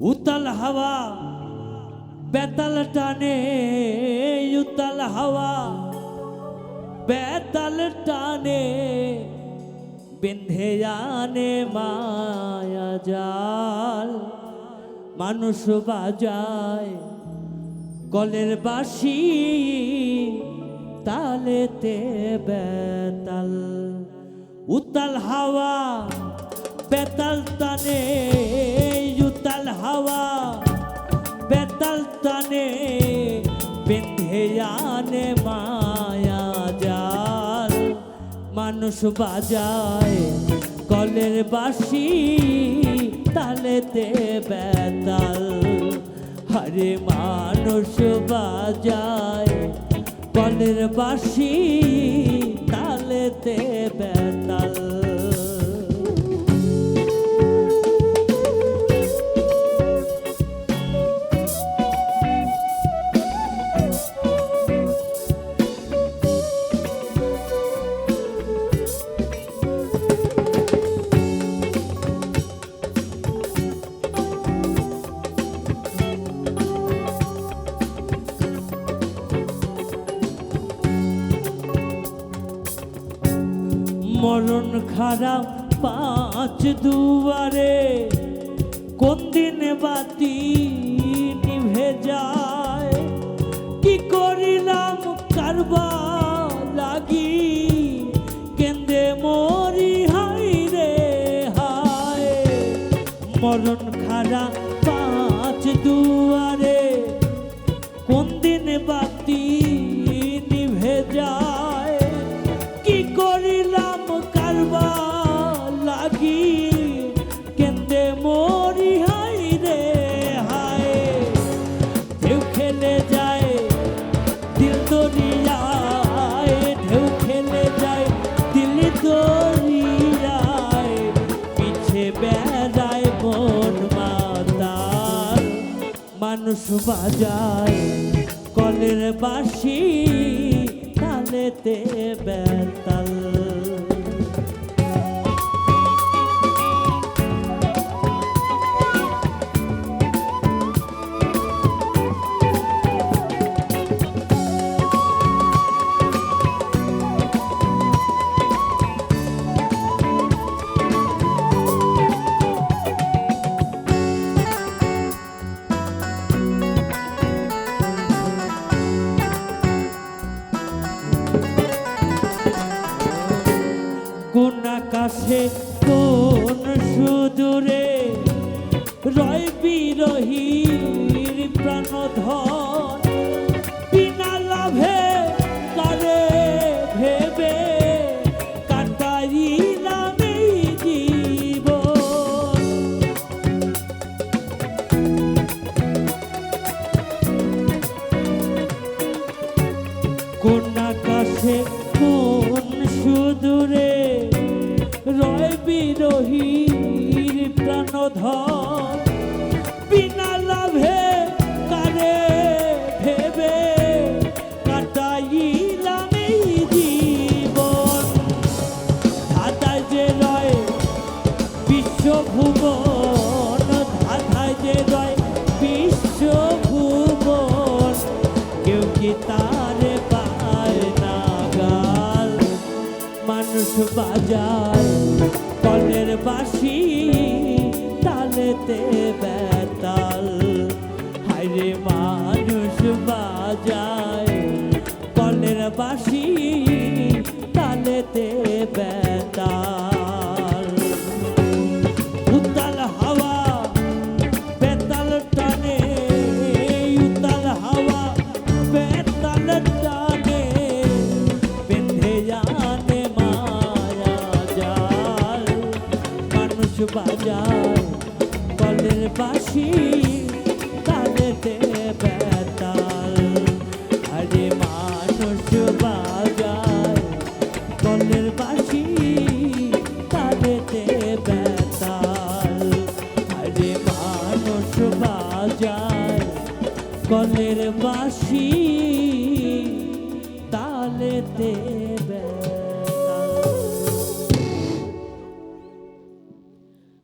উতাল হাওয়া, বেতাল টানে, উতাল হাওয়া, বেতাল টানে, বেঁধে আনে মায়া জাল। মানুষ বাজায় কলের বাসি তালেতে বেতাল। উতাল হাওয়া, বেতাল টানে হাওয়া বেতাল টানে বেঁধে আনে মায়া জাল। মানুষ বাজায় কলের বাসি তালেতে বেতাল। হরে মানুষ বাজায় কলের বাসি তালেতে বেতাল। মরণ খারাপ পাঁচ দুয়ারে, কোন দিন বাতি নিভে যায়? কি করিলাম কারবা লাগি? কেন্দে মরি হাই রে হায়। মরণ খারাপ মানুষ বাজায়। কলের বাসি তালেতে বেতাল। He. ধর তালেতে বেতাল। হাইরে মানুষ বাজায় কলের বাসি তালেতে বেতাল। উতাল কলের বাসি তালেতে বেতাল। আরে মানুষ বাজার কলের বাসি তালেতে বেতাল। আরে মানুষ বাজায় কলের বাসি তালেতে বেতাল।